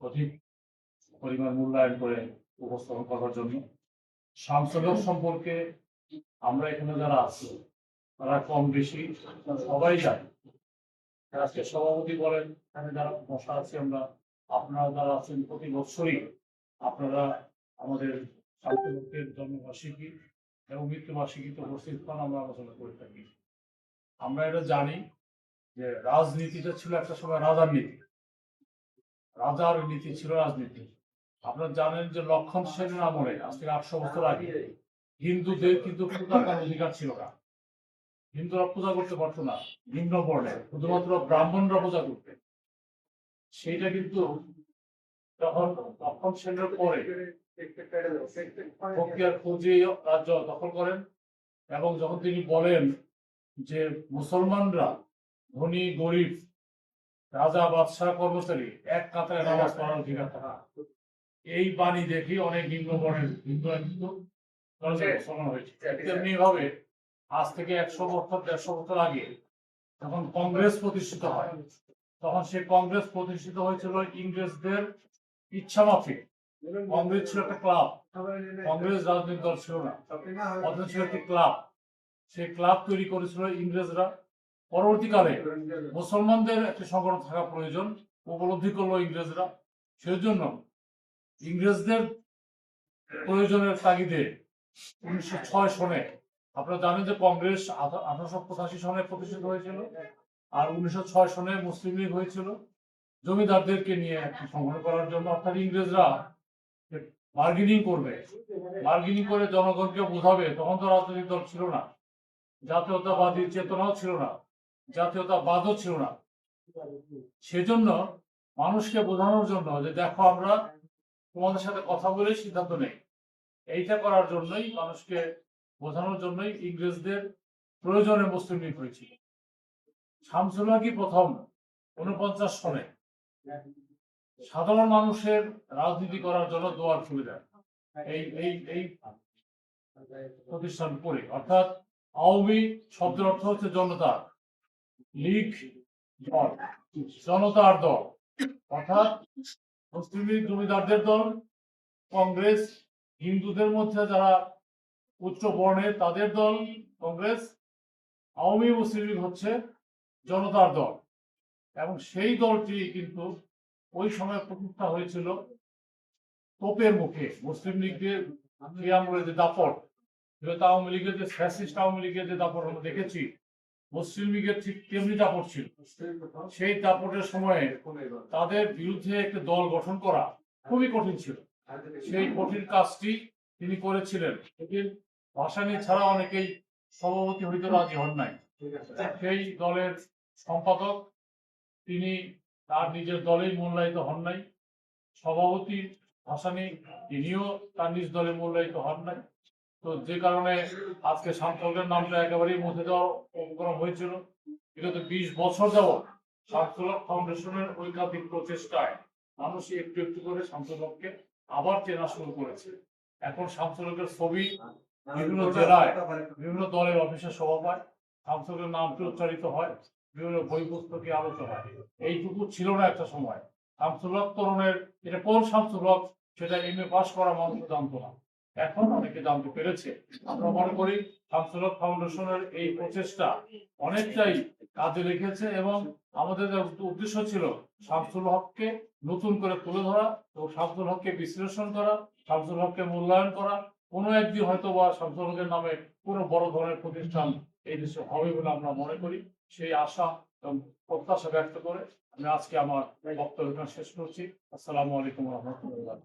অধিক পরিমাণ মূল্যায়ন করে উপস্থাপন করার জন্য। শামসুলক সম্পর্কে আমরা এখানে যারা আছি, তারা কম বেশি সবাই জানি। আজকে সভাপতি বলেন, এখানে যারা বসা আছি আমরা, আপনারা যারা আছেন প্রতি বছরই আপনারা আমাদের শামসুলকের জন্মবার্ষিকী এবং মৃত্যুবার্ষিকীতে উপস্থিত হন, আমরা আলোচনা করে থাকি। আমরা এটা জানি যে রাজনীতিটা ছিল একটা সময় রাজার নীতি। রাজার নীতি ছিল রাজনীতি। আপনারা জানেন যে লক্ষণ সেনের আমলে আজ থেকে আটশো বছর আগে হিন্দুদের কিন্তু অধিকার ছিল না। হিন্দুরা পূজা করতে পারতো না নিম্ন বর্ণে। শুধুমাত্র ব্রাহ্মণরা পূজা করতে। সেইটা কিন্তু যখন লক্ষণ সেনের পরে বক্তিয়ার খোঁজে রাজ্য দখল করেন এবং যখন তিনি বলেন যে মুসলমানরা ধনী, গরিব রাজা বাদশাহ কর্মচারী এক কাতারে নামাজ পড়ার অধিকার থাকা এই বাণী দেখি অনেক নিম্নবর্ণের হিন্দুরা কিন্তু মুসলমান হয়েছে। তেমনি ভাবে আজ থেকে একশো বছর দেড়শো বছর আগে যখন কংগ্রেস প্রতিষ্ঠিত হয় তখন সে কংগ্রেস প্রতিষ্ঠিত হয়েছিল ইংরেজদের ইচ্ছা মাফিক কংগ্রেস ছিল একটা ক্লাব। কংগ্রেস রাজনৈতিক দল ছিল না। অথচ ছিল একটি ক্লাব। সেই ক্লাব তৈরি করেছিল ইংরেজরা। পরবর্তীকালে মুসলমানদের একটি সংগঠন থাকা প্রয়োজন উপলব্ধি করল ইংরেজরা। সেই জন্য ইংরেজদের প্রয়োজনের তাগিদে উনিশশো ছয় সনে আপনারা জানেন যে কংগ্রেস আঠারোশো পঁচাশি সনে প্রতিষ্ঠিত হয়েছিল আর উনিশশো ছয় সনে মুসলিম লীগ হয়েছিল। জমিদারদেরকে নিয়ে একটি সংগঠন করার জন্য অর্থাৎ ইংরেজরা বার্গেনিং করবে বার্গেনিং করে জনগণকে বোঝাবে তখন তো রাজনৈতিক দল ছিল না জাতীয়তাবাদী চেতনাও ছিল না। জাতীয়তাবাদও ছিল না। সেজন্য মানুষকে বোঝানোর জন্য যে দেখো আমরা তোমাদের সাথে কথা বলে সিদ্ধান্ত নেই। এইটা করার জন্যই মানুষকে বোঝানোর জন্যই ইংরেজদের প্রয়োজনে মুসলিম লীগ হয়েছিল শামসুল হকই প্রথম উনপঞ্চাশ সনে সাধারণ মানুষের রাজনীতি করার জন্য দোয়ার দেন এই এই এই প্রতিষ্ঠান করে। অর্থাৎ আওয়ামী শব্দের অর্থ হচ্ছে জনতা। লীগ দল, জনতার দল, অর্থাৎ মুসলিম লীগ জমিদারদের দল, কংগ্রেস, হিন্দুদের মধ্যে যারা উচ্চ তাদের দল, কংগ্রেস, আওয়ামী মুসলিম লীগ হচ্ছে জনতার দল। এবং সেই দলটি কিন্তু ওই সময় প্রতিষ্ঠা হয়েছিল তোপের মুখে, মুসলিম লীগের যে দাপট আওয়ামী লীগের যে ফ্যাসিস্ট আওয়ামী লীগের যে দাপট আমরা দেখেছি মুসলিম লীগের ঠিক তেমনি দাপট ছিল। সেই দাপটের সময়ে তাদের বিরুদ্ধে একটা দল গঠন করা খুবই কঠিন ছিল। সেই কঠিন কাজটি তিনি করেছিলেন। কিন্তু ভাসানী ছাড়া অনেকেই সভাপতি হইতে রাজি হন নাই। সেই দলের সম্পাদক তিনি তার নিজের দলেই মূল্যায়িত হন নাই। সভাপতি ভাসানী তিনিও তার নিজ দলে মূল্যায়িত হন নাই। তো যে কারণে আজকে শান্তকের নামটা একেবারেই মুছে দেওয়ার উপক্রম হয়েছিল। বিগত বিশ বছর যাবৎ শান্তলক ফাউন্ডেশনের ঐকান্তিক প্রচেষ্টায় মানুষ একটু একটু করে শান্তলককে আবার চেনা শুরু করেছে। এখন শামসুলকের ছবি বিভিন্ন জেলায়, বিভিন্ন দলের অফিসে সভা পায়। শামসুলকের নামটি উচ্চারিত হয়, বিভিন্ন বই পুস্তকে আলোচনা হয়। এইটুকু ছিল না একটা সময়। শামসুলক তরুণের, এটা কোন শামসুলক সেটা এম এ পাস করা মানুষ জানতো না। এখন অনেকে জানতে পেরেছে। আমরা মনে করি শামসুলক ফাউন্ডেশনের এই প্রচেষ্টা অনেকটাই কাজে রেখেছে এবং আমাদের উদ্দেশ্য ছিল শামসুল হককে নতুন করে তুলে ধরা এবং শামসুল হককে বিশ্লেষণ করা, শামসুল হককে মূল্যায়ন করা। কোনো একদিন হয়তো বা শামসুল হকের নামে কোনো বড় ধরনের প্রতিষ্ঠান এই দেশে হবে বলে আমরা মনে করি। সেই আশা এবং প্রত্যাশা ব্যক্ত করে আমি আজকে আমার বক্তব্য শেষ করছি। আসসালামু আলাইকুম রহমতুল্লাহ।